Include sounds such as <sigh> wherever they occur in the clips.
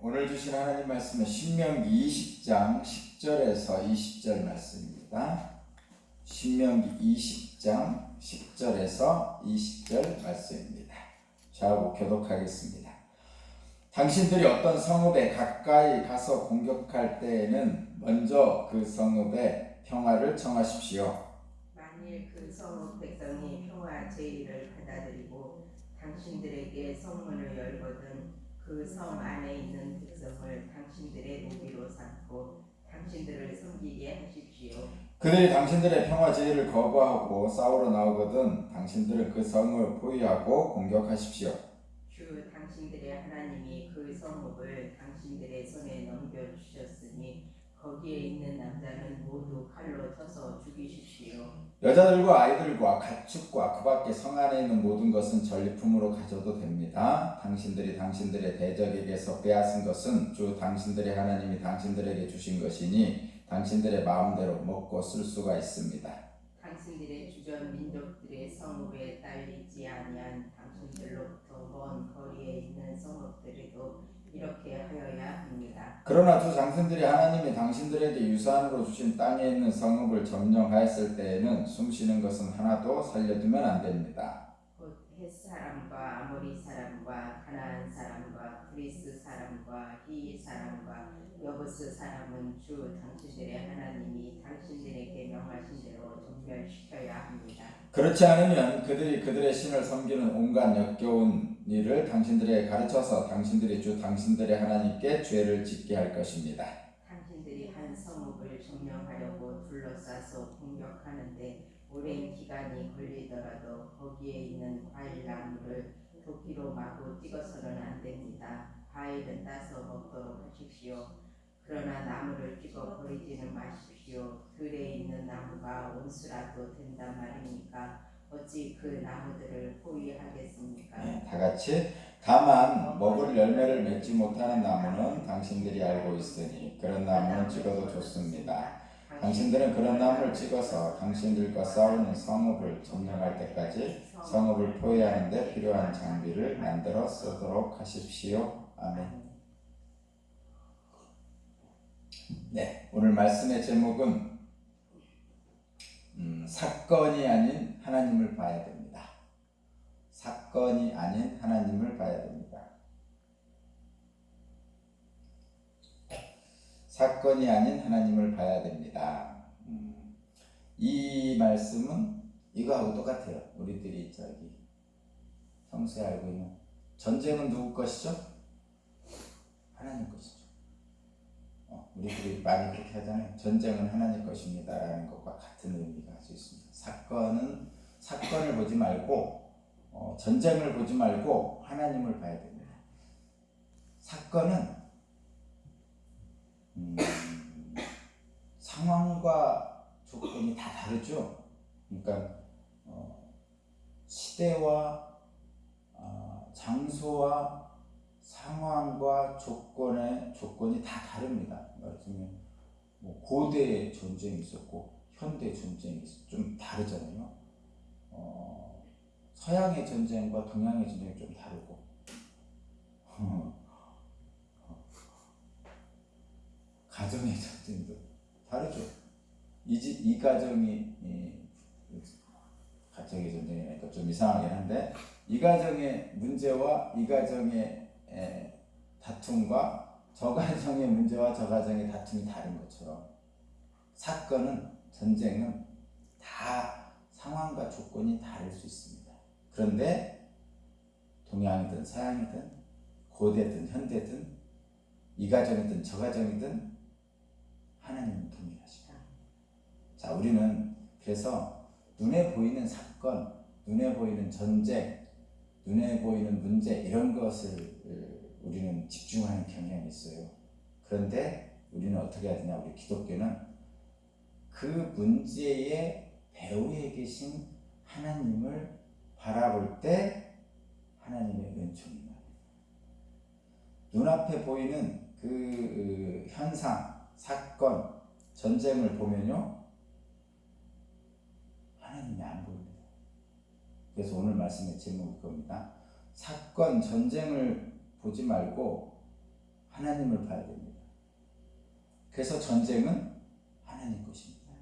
오늘 주신 하나님 말씀은 신명기 20장 10절에서 20절 말씀입니다. 신명기 20장 10절에서 20절 말씀입니다. 좌우 교독하겠습니다. 당신들이 어떤 성읍에 가까이 가서 공격할 때에는 먼저 그 성읍의 평화를 청하십시오. 만일 그 성읍 백성이 평화 제의를 받아들이고 당신들에게 성문을 열거든 그성 안에 있는 백성을 당신들의 무기로 삼고 당신들을 섬기게 하십시오. 그들이 당신들의 평화 제의를 거부하고 싸우러 나오거든 당신들은 그 성을 포위하고 공격하십시오. 주 당신들의 하나님이 그 성읍을 당신들의 손에 넘겨주셨으니 거기에 있는 남자는 모두 칼로 쳐서 죽이십시오. 여자들과 아이들과 가축과 그 밖에 성 안에 있는 모든 것은 전리품으로 가져도 됩니다. 당신들이 당신들의 대적에게서 빼앗은 것은 주 당신들의 하나님이 당신들에게 주신 것이니 당신들의 마음대로 먹고 쓸 수가 있습니다. 당신들의 주전 민족들의 성읍에 딸리지 아니한 당신들로부터 먼 거리에 있는 성읍들에도 이렇게 하여야 합니다. 그러나 주 당신들이 하나님이 당신들에게 유산으로 주신 땅에 있는 성읍을 점령하였을 때에는 숨쉬는 것은 하나도 살려두면 안 됩니다. 곧 햇사람과 아모리 사람과 가나안 사람과 그리스 사람과 히 사람과 여부스 사람은 주 당신들의 하나님이 당신들에게 명하신 대로 정멸시켜야 합니다. 그렇지 않으면 그들이 그들의 신을 섬기는 온갖 역겨운 일을 당신들에게 가르쳐서 당신들이 주 당신들의 하나님께 죄를 짓게 할 것입니다. 당신들이 한 성읍을 점령하려고 둘러싸서 공격하는데 오랜 기간이 걸리더라도 거기에 있는 과일 나무를 도끼로 마구 찍어서는 안 됩니다. 과일은 따서 먹도록 하십시오. 그러나 나무를 찍어 버리지는 마십시오. 들에 있는 나무가 온수라도 된단 말이니까 어찌 그 나무들을 포위하겠습니까? 네, 다 같이 다만 먹을 열매를 맺지 못하는 나무는 당신들이 알고 있으니 그런 나무는 찍어도 좋습니다. 당신들은 그런 나무를 찍어서 당신들과 싸우는 성읍을 점령할 때까지 성읍을 포위하는 데 필요한 장비를 만들어 쓰도록 하십시오. 아멘. 네, 오늘 말씀의 제목은 음, 사건이 아닌 하나님을 봐야 됩니다. 사건이 아닌 하나님을 봐야 됩니다. 사건이 아닌 하나님을 봐야 됩니다. 음, 이 말씀은 이거하고 똑같아요. 우리들이 저기 평소에 알고 있는 전쟁은 누구 것이죠? 하나님 것이죠. 어, 우리들이 많이 그렇게 하잖아요. 전쟁은 하나님 것입니다라는 것과 같은 의미가 가지고 있습니다. 사건은 사건을 보지 말고 어, 전쟁을 보지 말고 하나님을 봐야 됩니다. 사건은 음, 상황과 조건이 다 다르죠. 그러니까 어, 시대와 어, 장소와 상황과 조건의 조건이 다 다릅니다. 말하자면 뭐 고대 전쟁이 있었고 현대 전쟁이 있- 좀 다르잖아요. 어, 서양의 전쟁과 동양의 전쟁이 좀 다르고 <laughs> 가정의 전쟁도 다르죠. 이, 집, 이 가정이 이, 가정의 전쟁이니까 좀 이상하긴 한데 이 가정의 문제와 이 가정의 에, 다툼과 저 가정의 문제와 저 가정의 다툼이 다른 것처럼 사건은 전쟁은 다 상황과 조건이 다를 수 있습니다. 그런데 동양이든 서양이든 고대든 현대든 이 가정이든 저 가정이든 하나님은 동일하시다. 자, 우리는 그래서 눈에 보이는 사건, 눈에 보이는 전쟁, 눈에 보이는 문제 이런 것을 어, 우리는 집중하는 경향이 있어요. 그런데 우리는 어떻게 되냐? 우리 기독교는 그 문제의 배후에 계신 하나님을 바라볼 때 하나님의 나요. 눈앞에 보이는 그 어, 현상, 사건, 전쟁을 보면요. 하나님이 안. 그래서 오늘 말씀의 제목일 겁니다. 사건, 전쟁을 보지 말고 하나님을 봐야 됩니다. 그래서 전쟁은 하나님 것입니다.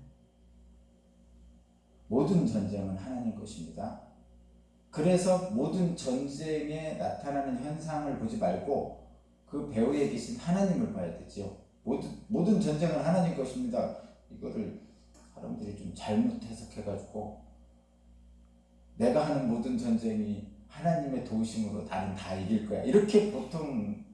모든 전쟁은 하나님 것입니다. 그래서 모든 전쟁에 나타나는 현상을 보지 말고 그 배후에 계신 하나님을 봐야 되지요. 모든 모든 전쟁은 하나님 것입니다. 이거를 사람들이 좀 잘못 해석해가지고 내가 하는 모든 전쟁이 하나님의 도우심으로 나는 다 이길 거야. 이렇게 보통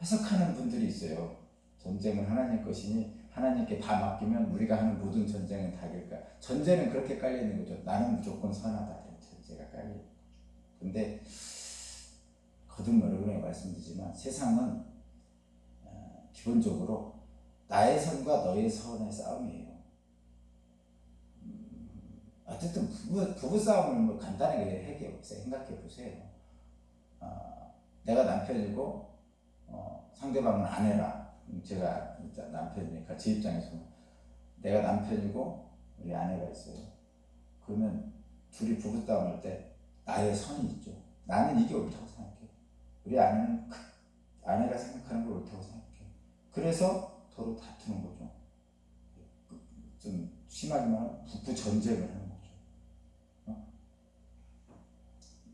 해석하는 분들이 있어요. 전쟁은 하나님 것이니 하나님께 다 맡기면 우리가 하는 모든 전쟁은 다 이길 거야. 전제는 그렇게 깔려 있는 거죠. 나는 무조건 선하다. 전제가 깔려. 근데 거듭 여러 번에 말씀드리지만 세상은 어, 기본적으로 나의 선과 너의 선의 싸움이에요. 음, 어쨌든 부부, 부부 싸움을 뭐 간단하게 해결 생각해 보세요. 어, 내가 남편이고 어, 상대방은 아내라. 음, 제가 남편이니까 제 입장에서 내가 남편이고 우리 아내가 있어요. 그러면 둘이 부부 싸움 할 때 나의 선이 있죠. 나는 이게 옳다고 생각해. 우리 아내는 그- 아내가 생각하는 걸 옳다고 생각해. 그래서 서로 다투는 거죠. 좀 심하게 말하면 부부 전쟁을 하는 거죠. 어?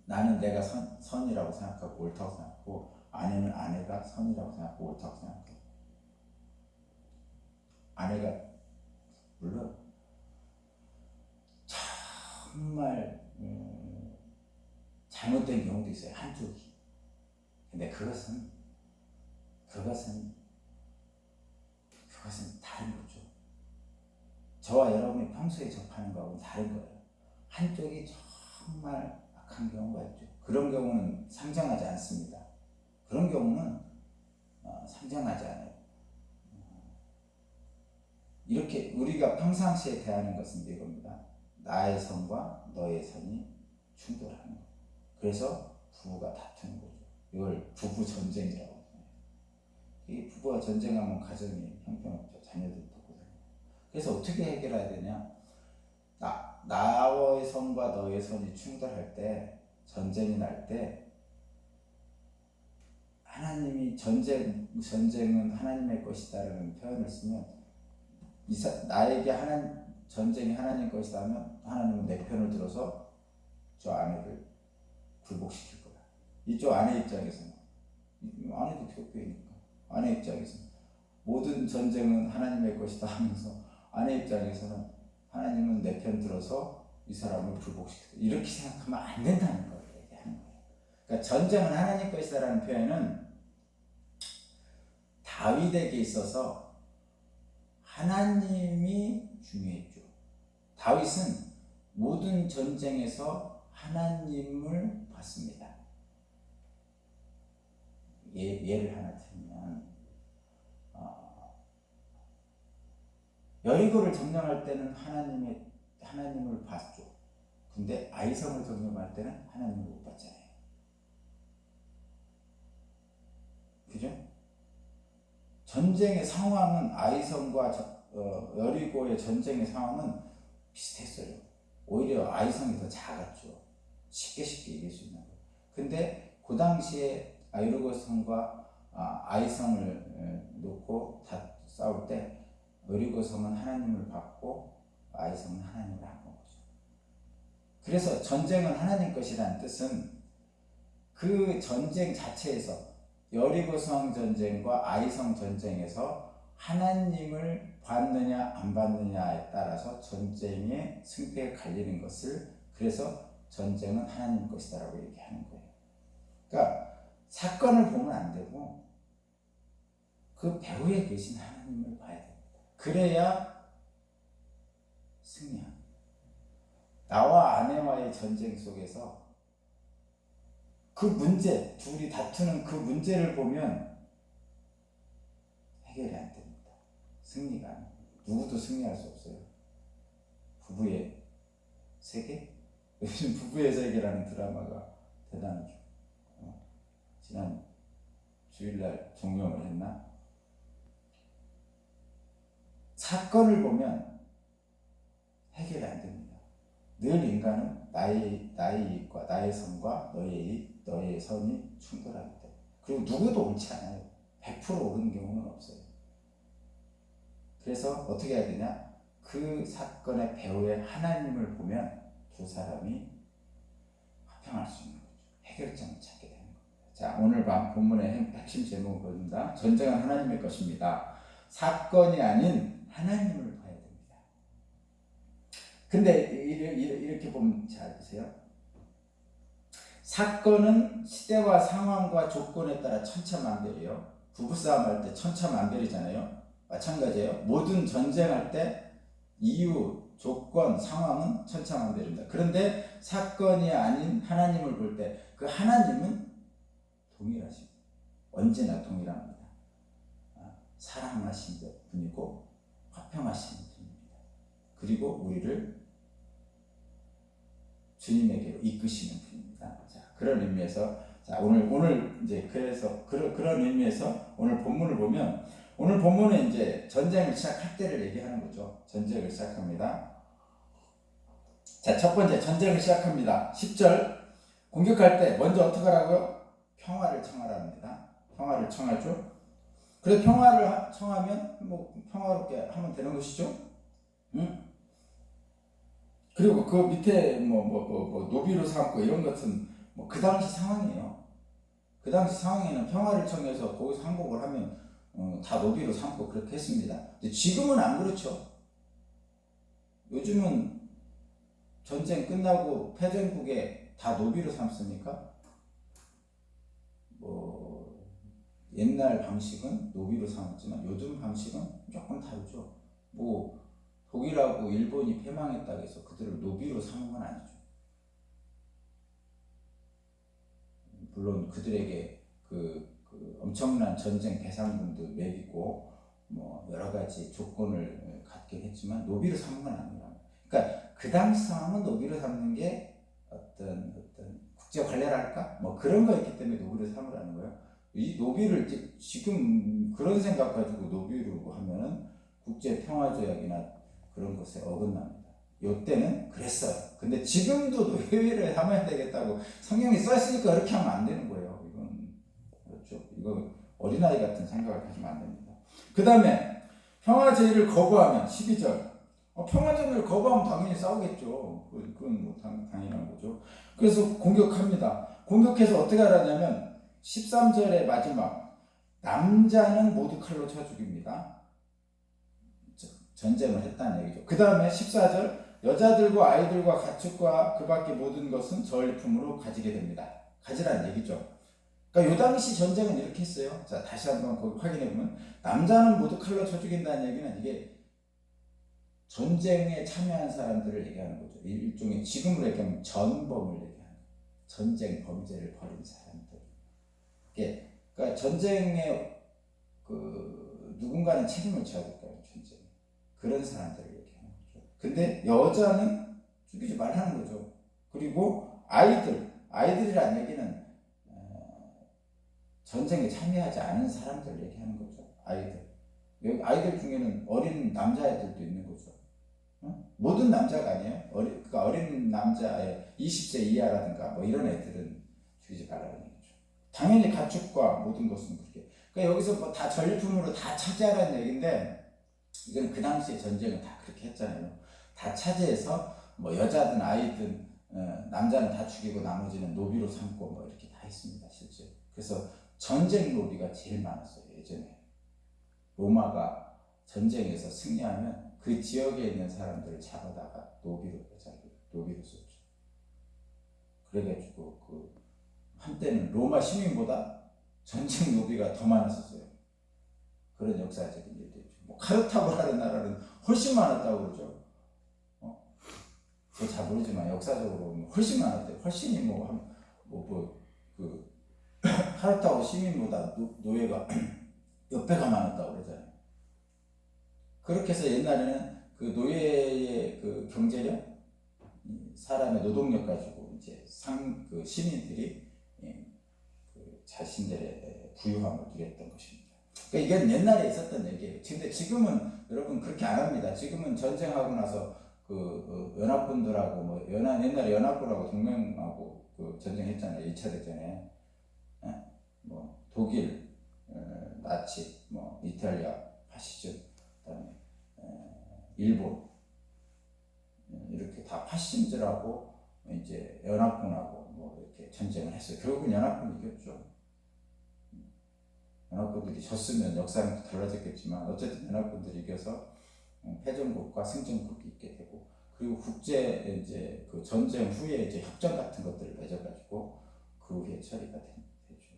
나는 내가 선, 선이라고 생각하고 옳다고 생각하고 아내는 아내가 선이라고 생각하고 옳다고 생각해. 아내가 물론 정말 음, 잘못된 경우도 있어요 한쪽이. 근데 그것은 그것은 그것은 다른 거죠. 저와 여러분이 평소에 접하는 거하고는 다른 거예요. 한쪽이 정말 악한 경우가 있죠. 그런 경우는 상정하지 않습니다. 그런 경우는 어, 상정하지 않아요. 어, 이렇게 우리가 평상시에 대하는 것은 이겁니다. 나의 선과 너의 선이 충돌하는 거. 그래서 부부가 다투는 거죠. 이걸 부부 전쟁이라고 해요. 이 부부가 전쟁하면 가정이 형편없죠. 자녀들도 고생. 그래서 어떻게 해결해야 되냐? 나 나의 선과 너의 선이 충돌할 때 전쟁이 날 때 하나님이 전쟁 전쟁은 하나님의 것이다라는 표현을 쓰면 이사, 나에게 하나 전쟁이 하나님 것이다면 하나님은 내 편을 들어서 저 아내를 굴복시킬 거야. 이쪽 아내 입장에서는. 이- 아내도 교회니까. 아내 입장에서는. 모든 전쟁은 하나님의 것이다 하면서 아내 입장에서는 하나님은 내 편 들어서 이 사람을 굴복시키다 이렇게 생각하면 안 된다는 걸 얘기하는 거예요. 그러니까 전쟁은 하나님 것이다라는 표현은 다윗에게 있어서 하나님이 중요했죠. 다윗은 모든 전쟁에서 하나님을 봤습니다. 예, 예를 하나 들면 여리고를 점령할 때는 하나님의 하나님을 봤죠. 근데 아이성을 점령할 때는 하나님을 못 봤잖아요. 그죠? 전쟁의 상황은 아이성과 저- 어, 여리고의 전쟁의 상황은 비슷했어요. 오히려 아이성이 더 작았죠. 쉽게 쉽게 이길 수 있는 거. 근데 그 당시에 여리고성과 아, 아이성을 에, 놓고 다 싸울 때 여리고성은 하나님을 받고 아이성은 하나님을 안본 거죠. 그래서 전쟁은 하나님 것이라는 뜻은 그 전쟁 자체에서 여리고성 전쟁과 아이성 전쟁에서 하나님을 받느냐 안 받느냐에 따라서 전쟁의 승패가 갈리는 것을 그래서 전쟁은 하나님 것이다라고 얘기하는 거예요. 그러니까 사건을 보면 안 되고 그 배후에 계신 하나님을 봐야 됩니다. 그래야 승리합니다. 나와 아내와의 전쟁 속에서 그 문제, 둘이 다투는 그 문제를 보면 해결이 안 됩니다. 승리가. 누구도 승리할 수 없어요. 부부의 세계? <laughs> 요즘 부부의 세계라는 드라마가 대단하죠. 어, 지난 주일날 종영을 했나? 사건을 보면 해결이 안 됩니다. 늘 인간은 나의 나의 이익과 나의 선과 너의 이익, 너의 선이 때문에 그리고 누구도 옳지 않아요. 100% 100% 오르는 경우는 없어요. 그래서 어떻게 해야 되냐? 그 사건의 배후에 하나님을 보면 두 사람이 화평할 수 있는 거죠. 해결점을 찾게 되는 겁니다. 자, 오늘 밤 본문의 핵심 제목을 보입니다. 전쟁은 하나님의 것입니다. 사건이 아닌 하나님을 봐야 됩니다. 근데 이렇게, 보면 잘 보세요. 사건은 시대와 상황과 조건에 따라 천차만별이에요. 부부싸움 할 때 천차만별이잖아요. 마찬가지예요. 모든 전쟁할 때 이유, 조건, 상황은 천차만별입니다. 그런데 사건이 아닌 하나님을 볼 때 그 하나님은 동일하십니다. 언제나 동일합니다. 아, 사랑하신 분이고 화평하신 분입니다. 그리고 우리를 주님에게로 이끄시는 분입니다. 자, 그런 의미에서 자, 오늘 오늘 이제 그래서 그런 그런 의미에서 오늘 본문을 보면 오늘 본문은 이제 전쟁을 시작할 때를 얘기하는 거죠. 전쟁을 시작합니다. 자, 첫 번째 전쟁을 시작합니다. 10절 공격할 때 먼저 어떻게 하라고요? 평화를 청하랍니다. 평화를 청하죠. 그래 평화를 하- 청하면 뭐 평화롭게 하면 되는 것이죠. 응? 그리고 그 밑에 뭐 뭐 뭐 뭐 노비로 삼고 이런 것은 뭐 그 당시 상황이에요. 그 당시 상황에는 평화를 청해서 거기서 항복을 하면 어, 다 노비로 삼고 그렇게 했습니다. 근데 지금은 안 그렇죠. 요즘은 전쟁 끝나고 패전국에 다 노비로 삼습니까? 뭐 옛날 방식은 노비로 삼았지만 요즘 방식은 조금 다르죠. 뭐 독일하고 일본이 패망했다고 해서 그들을 노비로 삼은 건 아니죠. 물론 그들에게 그, 그 엄청난 전쟁 배상금도 매기고 뭐 여러 가지 조건을 갖긴 했지만 노비로 삼은 건 아니라. 그러니까 그 당시 상황은 노비로 삼는 게 어떤 어떤 국제 관례랄까 뭐 그런 거였기 때문에 노비로 삼으라는 거예요. 이 노비를 지- 지금 그런 생각 가지고 노비로 하면은 국제 평화 조약이나 그런 것에 어긋납니다. 요때는 그랬어요. 근데 지금도 노예를 삼아야 되겠다고 성경이 써 있으니까 그렇게 하면 안 되는 거예요. 이건 그렇죠. 이거 어린아이 같은 생각을 하시면 안 됩니다. 그 다음에 평화 제의를 거부하면 12절 어, 평화 제의를 거부하면 당연히 싸우겠죠. 그- 그건 뭐 당, 당연한 거죠. 그래서 공격합니다. 공격해서 어떻게 하라냐면 13절의 마지막 남자는 모두 칼로 쳐 죽입니다. 저- 전쟁을 했다는 얘기죠. 그 다음에 14절 여자들과 아이들과 가축과 그 밖의 모든 것은 전리품으로 가지게 됩니다. 가지라는 얘기죠. 그러니까 요 당시 전쟁은 이렇게 했어요. 자 다시 한번 거기 확인해 보면 남자는 모두 칼로 쳐 죽인다는 얘기는 이게 전쟁에 참여한 사람들을 얘기하는 거죠. 일종의 지금으로 얘기하면 전범을 얘기하는. 전쟁 범죄를 벌인 사람 들. 이게 그러니까 전쟁에 그 누군가는 책임을 져야 될 거예요. 전쟁. 그런 사람들을 얘기하는 거죠. 근데 여자는 죽이지 말라는 거죠. 그리고 아이들, 아이들이란 얘기는 어, 전쟁에 참여하지 않은 사람들 얘기하는 거죠. 아이들. 아이들 중에는 어린 남자애들도 있는 거죠. 어? 모든 남자가 아니에요. 어리, 그러니까 어린 남자의 20세 이하라든가 뭐 이런 애들은 죽이지 말라는. 당연히 가축과 모든 것은 그렇게. 그러니까 여기서 뭐 다 전리품으로 다 차지하라는 얘기인데 이건 그 당시에 전쟁은 다 그렇게 했잖아요. 다 차지해서 뭐 여자든 아이든 어, 남자는 다 죽이고 나머지는 노비로 삼고 뭐 이렇게 다 했습니다 실제. 그래서 전쟁 노비가 제일 많았어요 예전에. 로마가 전쟁에서 승리하면 그 지역에 있는 사람들을 잡아다가 노비로 노비로 썼죠. 그래가지고 그 한때는 로마 시민보다 전쟁 노비가 더 많았었어요. 그런 역사적인 일도 있죠. 뭐 카르타고라는 나라는 훨씬 많았다고 그러죠. 어? 저잘 모르지만 역사적으로 보면 훨씬 많았대요. 훨씬이 뭐뭐뭐 그 <laughs> 카르타고 시민보다 노, 노예가 <clears throat> 몇 배가 많았다고 그러잖아요. 그렇게 해서 옛날에는 그 노예의 그 경제력, 이 사람의 노동력 가지고 이제 상 그 시민들이 예, 그 자신들의 부유함을 누렸던 것입니다. 그러니까 이건 옛날에 있었던 얘기예요. 근데 지금은 여러분 그렇게 안 합니다. 지금은 전쟁하고 나서 그 어, 연합군들하고 뭐 연합 옛날에 연합군하고 동맹하고 그 전쟁했잖아요. 2차 대전에 예? 뭐 독일, 어, 나치, 뭐 이탈리아 파시즘, 그다음에 에, 일본 음, 이렇게 다 파시즘들하고 이제 연합군하고 뭐 이렇게 전쟁을 했어요. 결국은 연합군이 이겼죠. 연합군들이 졌으면 역사는 또 달라졌겠지만 어쨌든 연합군들이 이겨서 어, 패전국과 승전국이 있게 되고 그리고 국제 이제 그 전쟁 후에 이제 협정 같은 것들을 맺어가지고 그 후에 처리가 된- 되죠.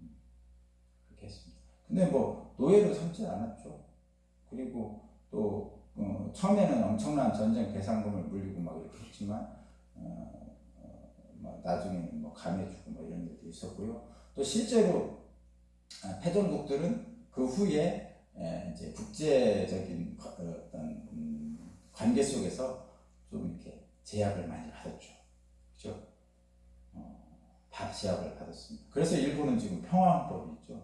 음, 그렇게 했습니다. 근데 뭐 노예로 삼지 않았죠. 그리고 또 어, 처음에는 엄청난 전쟁 배상금을 물리고 막 이렇게 했지만 어, 어, 뭐 나중에는 뭐 감해주고 뭐 이런 일도 있었고요. 또 실제로 아, 패전국들은 그 후에 에, 이제 국제적인 거- 어, 어떤 음, 관계 속에서 좀 이렇게 제약을 많이 받았죠. 그죠? 어, 다 제약을 받았습니다. 그래서 일본은 지금 평화헌법이 있죠.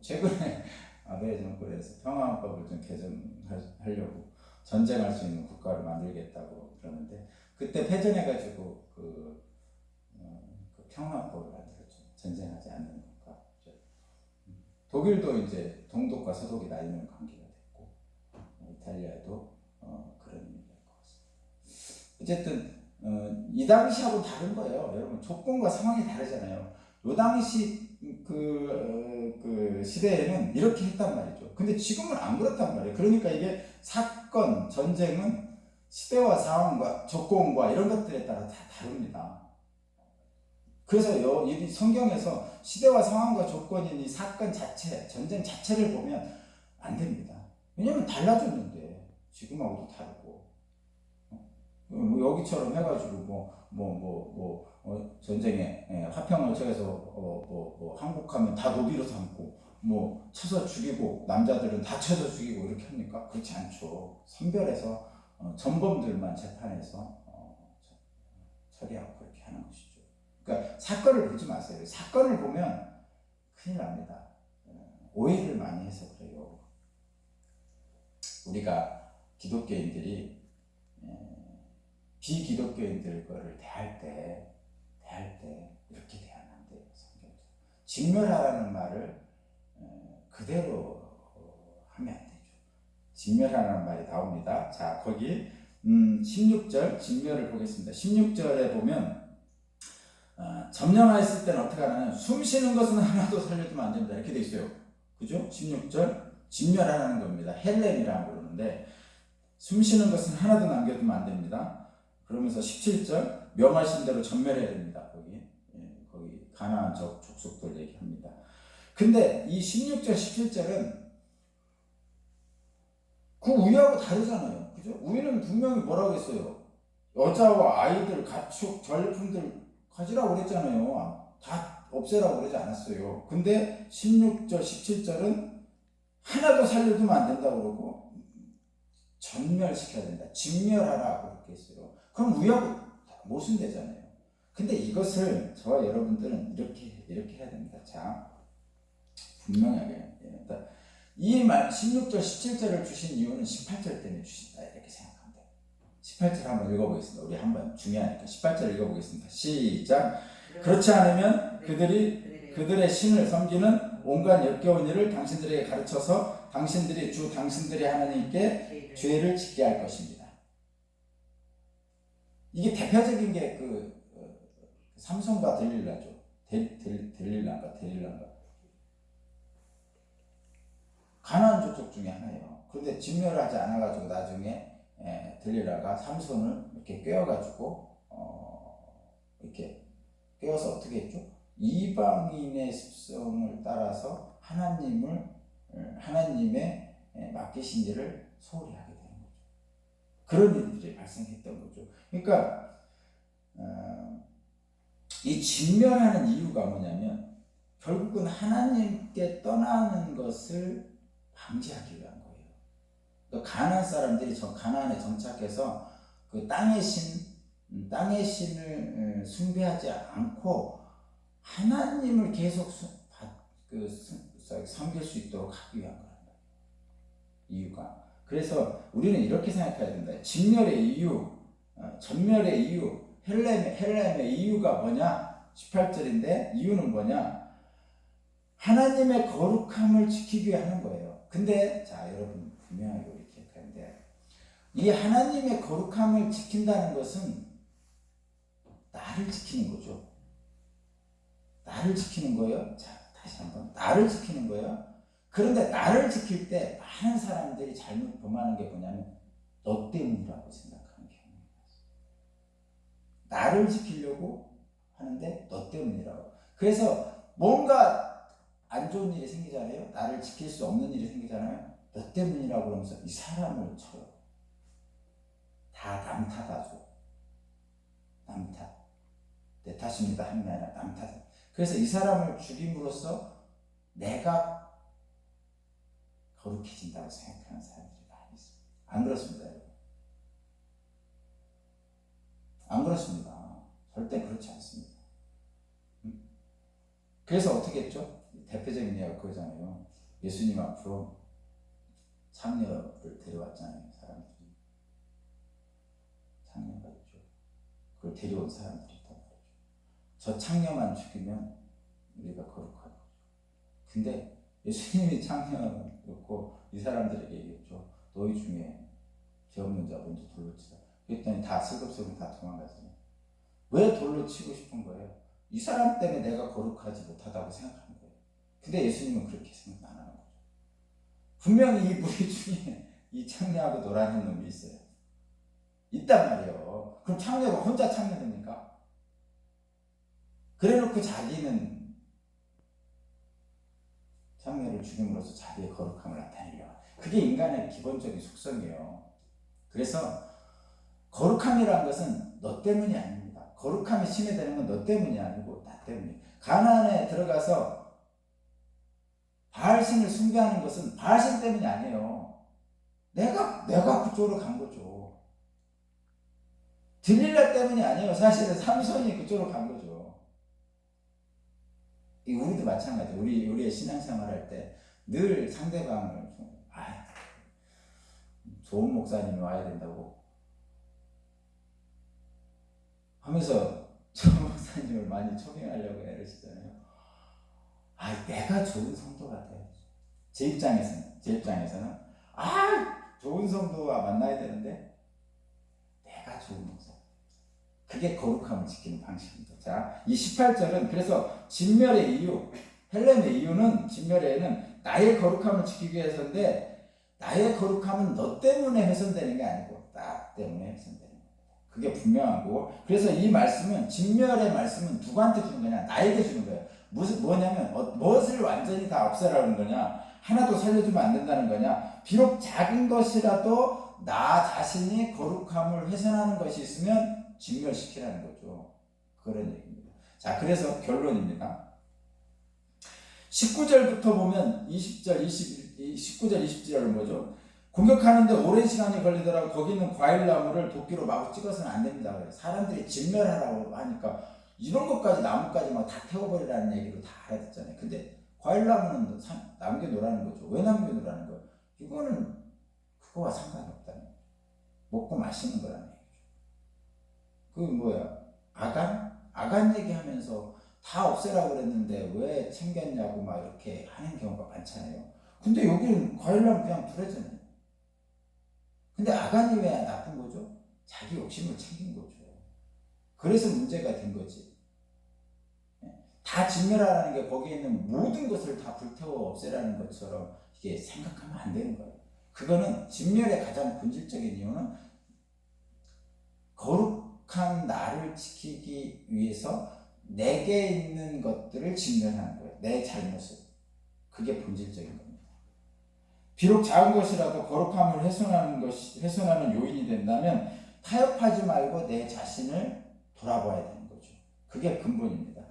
최근에 <laughs> 아베 정권에서 평화헌법을 좀 개정하려고 전쟁할 수 있는 국가를 만들겠다고 그러는데 그때 패전해가지고 그, 어, 그 평화헌법을 만들었죠. 전쟁하지 않는. 독일도 이제 동독과 서독이 나뉘는 관계가 됐고 어, 이탈리아도 어, 그런 의미가 같습니다. 어쨌든 어, 이 당시하고 다른 거예요. 여러분 조건과 상황이 다르잖아요. 요 당시 그, 어, 그 시대에는 이렇게 했단 말이죠. 근데 지금은 안 그렇단 말이에요. 그러니까 이게 사건, 전쟁은 시대와 상황과 조건과 이런 것들에 따라 다 다릅니다. 그래서 여, 이 성경에서 시대와 상황과 조건인 이 사건 자체, 전쟁 자체를 보면 안 됩니다. 왜냐면 달라졌는데 지금하고도 다르고 어? 뭐 여기처럼 해가지고 뭐 뭐 뭐뭐 어, 전쟁에 예, 화평을 쳐서 어, 뭐, 뭐 항복하면 다 노비로 삼고 뭐 쳐서 죽이고 남자들은 다 쳐서 죽이고 이렇게 합니까? 그렇지 않죠. 선별해서 어, 전범들만 재판해서 어, 처- 처리하고 그렇게 하는 것이죠. 그러니까 사건을 보지 마세요. 사건을 보면 큰일 납니다. 어, 오해를 많이 해서 그래요. 우리가 기독교인들이 에, 비기독교인들 거를 대할 때 대할 때 이렇게 대하면 안 돼요. 성경에서 진멸하라는 말을 에, 그대로 어, 하면 안 되죠. 진멸하라는 말이 나옵니다. 자 거기 음, 16절 진멸을 보겠습니다. 16절에 보면 어, 점령하였을 때는 어떻게 하냐면 숨 쉬는 것은 하나도 살려두면 안 됩니다. 이렇게 돼 있어요. 그죠? 16절 진멸하라는 겁니다. 헬렘이라고 그러는데 숨 쉬는 것은 하나도 남겨두면 안 됩니다. 그러면서 17절 명하신 대로 전멸해야 됩니다. 거기 예, 거기 가나안 적 족속들 얘기합니다. 근데 이 16절 17절은 그 우위하고 다르잖아요. 그죠? 우위는 분명히 뭐라고 했어요? 여자와 아이들, 가축, 전리품들 가지라고 그랬잖아요. 다 없애라고 그러지 않았어요. 근데 16절, 17절은 하나도 살려두면 안 된다고 그러고 전멸시켜야 된다. 진멸하라 그렇게 했어요. 그럼 우리하고 모순되잖아요. 근데 이것을 저와 여러분들은 이렇게 이렇게 해야 됩니다. 자, 분명하게 이 말 16절, 17절을 주신 이유는 18절 때문에 주신다 이렇게 돼요. 18절 한번 읽어보겠습니다. 우리 한번 중요하니까 18절 읽어보겠습니다. 시작. 그렇지 않으면 그들이 그들의 신을 섬기는 온갖 역겨운 일을 당신들에게 가르쳐서 당신들이 주 당신들의 하나님께 죄를 짓게 할 것입니다. 이게 대표적인 게 그 삼손과 델릴라죠. 델, 델, 델릴라인가 델릴라인가. 가나안 족속 중에 하나예요. 그런데 진멸하지 않아가지고 나중에 에, 델릴라가 삼손을 이렇게 꿰어가지고 어, 이렇게 꿰어서 어떻게 했죠? 이방인의 습성을 따라서 하나님을 어, 하나님의 에, 맡기신 일을 소홀히 하게 되는 거죠. 그런 일들이 발생했던 거죠. 그러니까 어, 이 진멸하는 이유가 뭐냐면 결국은 하나님께 떠나는 것을 방지하기 위한 그러니까 가나안 사람들이 저 가나안에 정착해서 그 땅의 신, 음, 땅의 신을 어, 숭배하지 않고 하나님을 계속 그 섬길 수 있도록 하기 위한 거란 말이에요. 이유가. 그래서 우리는 이렇게 생각해야 된다. 진멸의 이유, 어, 전멸의 이유, 헬렘의, 헬렘의 이유가 뭐냐? 18절인데 이유는 뭐냐? 하나님의 거룩함을 지키기 위해 거예요. 근데 자 여러분 기억하는데 이 하나님의 거룩함을 지킨다는 것은 나를 지키는 거죠. 나를 지키는 거예요. 자 다시 한번 나를 지키는 거예요. 그런데 나를 지킬 때 많은 사람들이 잘못 범하는 게 뭐냐면 너 때문이라고 생각하는 있어요. 나를 지키려고 하는데 너 때문이라고. 그래서 뭔가 안 좋은 일이 생기잖아요. 나를 지킬 수 없는 일이 생기잖아요. 너 때문이라고 그러면서 이 사람을 쳐요. 다 남 탓하죠. 남 탓. 내 탓입니다 하는 게 아니라 남 탓. 그래서 이 사람을 죽임으로써 내가 거룩해진다고 생각하는 사람들이 많이 있습니다. 안 그렇습니다, 여러분. 안 그렇습니다. 절대 그렇지 않습니다. 음? 그래서 어떻게 했죠? 대표적인 예가 그거잖아요. 예수님 앞으로 창녀를 데려왔잖아요, 사람들이. 창녀가 있죠. 그걸 데려온 사람들이 있단 말이죠. 저 창녀만 죽이면 우리가 거룩하고. 근데 예수님이 창녀였고 이 사람들에게 얘기했죠. 너희 중에 죄 없는 자 먼저 돌로 치자. 그랬더니 다 슬금슬금 다 도망갔어요. 왜 돌로 치고 싶은 거예요? 이 사람 때문에 내가 거룩하지 못하다고 생각하는 거예요. 근데 예수님은 그렇게 생각 안 하는 거죠. 분명히 이 무리 중에 이 창녀하고 놀아는 놈이 있어요. 있단 말이에요. 그럼 창녀가 혼자 창녀입니까? 그래 놓고 자기는 창녀를 죽임으로써 자기의 거룩함을 나타내려. 그게 인간의 기본적인 속성이에요. 그래서 거룩함이라는 것은 너 때문이 아닙니다. 거룩함이 침해되는 건 너 때문이 아니고 나 때문이. 가나안에 들어가서 바알신을 숭배하는 것은 바알신 때문이 아니에요. 내가 내가 그쪽으로 간 거죠. 들릴라 때문이 아니에요. 사실은 삼손이 그쪽으로 간 거죠. 이 우리도 마찬가지. 우리 우리의 신앙생활 할때 늘 상대방을 좀, 아, 좋은 목사님이 와야 된다고 하면서 <laughs> 저 목사님을 많이 초빙하려고 애를 쓰잖아요. 아, 내가 좋은 성도가 돼. 제 입장에서는, 제 입장에서는, 아, 좋은 성도와 만나야 되는데, 내가 좋은. 그게 거룩함을 지키는 방식입니다. 자, 이 18절은 그래서 진멸의 이유, 헬렘의 이유는, 진멸에는 나의 거룩함을 지키기 위해서인데, 나의 거룩함은 너 때문에 훼손되는 게 아니고, 나 때문에 훼손되는 거예요. 그게 분명하고 그래서 이 말씀은 진멸의 말씀은 누구한테 주는 거냐 나에게 주는 거예요 무슨 뭐냐면 어, 무엇을 완전히 다 없애라는 거냐 하나도 살려주면 안 된다는 거냐 비록 작은 것이라도 나 자신이 거룩함을 훼손하는 것이 있으면 진멸시키라는 거죠 그런 얘기입니다 자 그래서 결론입니다 19절부터 보면 20절 21 19절 20절은 뭐죠 공격하는데 오랜 시간이 걸리더라고 거기 있는 과일나무를 도끼로 마구 찍어서는 안 됩니다. 그래요. 사람들이 진멸하라고 하니까 이런 것까지 나무까지 막 다 태워버리라는 얘기를 다 알아듣잖아요. 근데 과일나무는 사- 남겨놓으라는 거죠. 왜 남겨놓으라는 거예요? 이거는 그거와 상관이 없다는 거죠. 먹고 마시는 거라는. 그 뭐야 아간? 아간 얘기하면서 다 없애라고 그랬는데 왜 챙겼냐고 막 이렇게 하는 경우가 많잖아요. 근데 여기는 과일나무 그냥 두려잖아요. 근데 아간이 왜 나쁜 거죠? 자기 욕심을 챙긴 거죠. 그래서 문제가 된 거지. 예? 다 진멸하라는 게 거기에 있는 모든 것을 다 불태워 없애라는 것처럼 이게 생각하면 안 되는 거예요. 그거는 진멸의 가장 본질적인 이유는 거룩 한 나를 지키기 위해서 내게 있는 것들을 진멸하는 거예요. 내 잘못을. 그게 본질적인 겁니다. 비록 작은 것이라도 거룩함을 훼손하는 것이 훼손하는 요인이 된다면 타협하지 말고 내 자신을 돌아봐야 되는 거죠. 그게 근본입니다.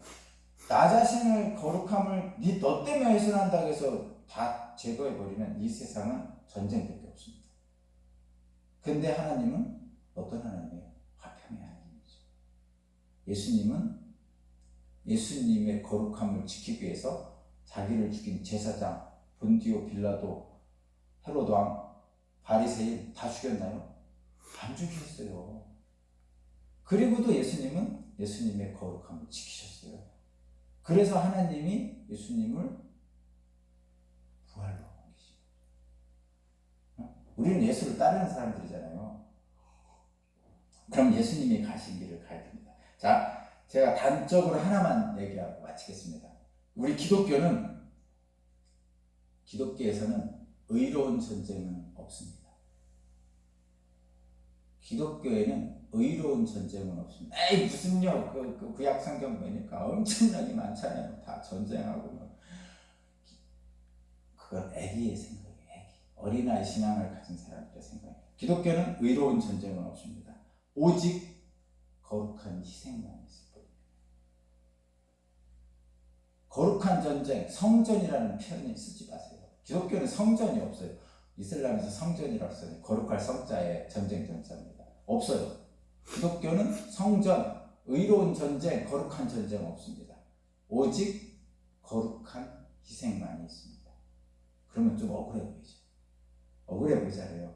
나 자신을 거룩함을 네 너 때문에 훼손한다고 해서 다 제거해 버리면 이 세상은 전쟁밖에 없습니다. 근데 하나님은 어떤 하나님이에요? 예수님은 예수님의 거룩함을 지키기 위해서 자기를 죽인 제사장, 본디오 빌라도, 헤롯 왕, 바리새인 다 죽였나요? 안 죽였어요. 그리고도 예수님은 예수님의 거룩함을 지키셨어요. 그래서 하나님이 예수님을 부활로 옮기신 거예요. 우리는 예수를 따르는 사람들이잖아요. 그럼 예수님이 가신 길을 가야 돼요. 자, 제가 단적으로 하나만 얘기하고 마치겠습니다. 우리 기독교는 기독교에서는 의로운 전쟁은 없습니다. 기독교에는 의로운 전쟁은 없습니다. 에이 무슨요? 그, 그 구약 성경 보니까 엄청나게 많잖아요. 다 전쟁하고 뭐. 그건 애기의 생각이에요. 애기. 어린아이 신앙을 가진 사람들의 생각이에요. 기독교는 의로운 전쟁은 없습니다. 오직 거룩한 희생만 있을 뿐입니다. 거룩한 전쟁, 성전이라는 표현을 쓰지 마세요. 기독교는 성전이 없어요. 이슬람에서 성전이라고 써요. 거룩할 성자에 전쟁 전자입니다. 없어요. 기독교는 성전, 의로운 전쟁, 거룩한 전쟁 없습니다. 오직 거룩한 희생만이 있습니다. 그러면 좀 억울해 보이죠. 억울해 보이잖아요.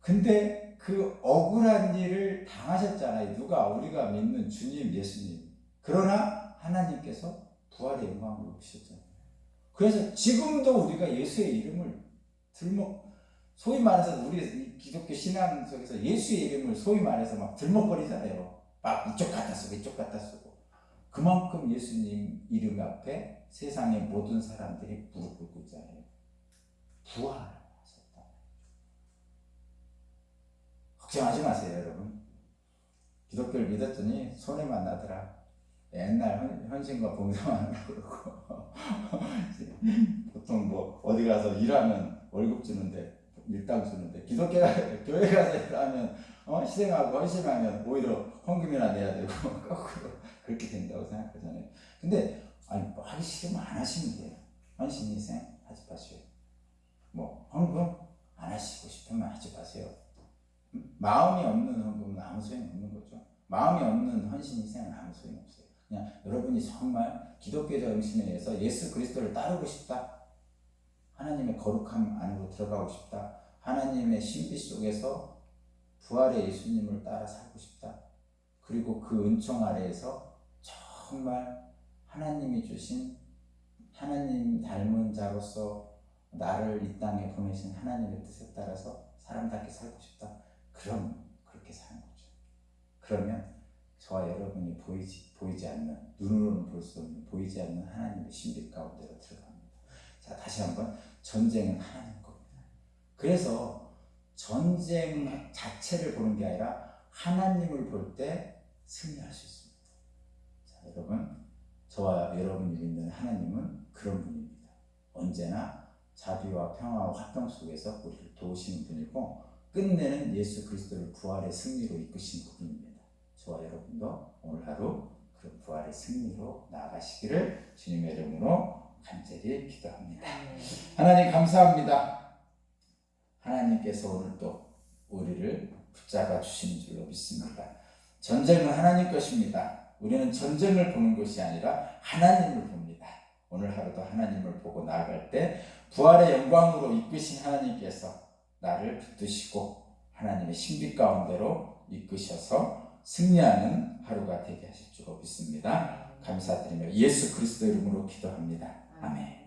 근데 그 억울한 일을 당하셨잖아요. 누가 우리가 믿는 주님 예수님. 그러나 하나님께서 부활의 영광을 입으셨잖아요. 그래서 지금도 우리가 예수의 이름을 들먹 소위 말해서 우리 이 기독교 신앙 속에서 예수의 이름을 소위 말해서 막 들먹거리잖아요. 막 이쪽 갖다 쓰고 이쪽 갖다 쓰고 그만큼 예수님 이름 앞에 세상의 모든 사람들이 무릎 꿇고 있잖아요. 부활하셨다. 걱정하지 마세요, 여러분. 기독교를 믿었더니 손해만 나더라. 옛날 헌- 헌신과 봉사만 그러고 <laughs> 보통 뭐 어디 가서 일하면 월급 주는데 밀당 주는데 기독교가 교회 가서 일하면 어, 희생하고 헌신하면 오히려 헌금이나 내야 되고 거꾸로 <laughs> 그렇게 된다고 생각하잖아요. 근데 아니 뭐 하기 싫으면 안 하시면 돼요. 헌신 희생 하지 마세요. 뭐 헌금 안 하시고 싶으면 하지 마세요. 음? 마음이 없는 헌금은 아무 소용 없는 거죠. 마음이 없는 헌신 희생은 아무 소용 없어요. 그냥 여러분이 정말 기독교적 정신에 의해서 예수 그리스도를 따르고 싶다. 하나님의 거룩함 안으로 들어가고 싶다. 하나님의 신비 속에서 부활의 예수님을 따라 살고 싶다. 그리고 그 은총 아래에서 정말 하나님이 주신 하나님 닮은 자로서 나를 이 땅에 보내신 하나님의 뜻에 따라서 사람답게 살고 싶다. 그럼 그렇게 사는 거죠. 그러면 저와 여러분이 보이지 보이지 않는 눈으로는 볼 수 없는 보이지 않는 하나님의 신비 가운데로 들어갑니다. 자 다시 한번 전쟁은 하나님 겁니다. 그래서 전쟁 자체를 보는 게 아니라 하나님을 볼 때 승리할 수 있습니다. 자 여러분 저와 여러분이 믿는 하나님은 그런 분입니다. 언제나 자비와 평화와 화평 속에서 우리를 도우시는 분이고 끝내는 예수 그리스도를 부활의 승리로 이끄신 분입니다. 저와 여러분도 오늘 하루 그 부활의 승리로 나아가시기를 주님의 이름으로 간절히 기도합니다. 아멘. 하나님 감사합니다. 하나님께서 오늘 또 우리를 붙잡아 주신 줄로 믿습니다. 전쟁은 하나님 것입니다. 우리는 전쟁을 보는 것이 아니라 하나님을 봅니다. 오늘 하루도 하나님을 보고 나아갈 때 부활의 영광으로 이끄신 하나님께서 나를 붙드시고 하나님의 신비 가운데로 이끄셔서 승리하는 하루가 되게 하실 줄로 믿습니다. 감사드리며 예수 그리스도 이름으로 기도합니다. 아멘.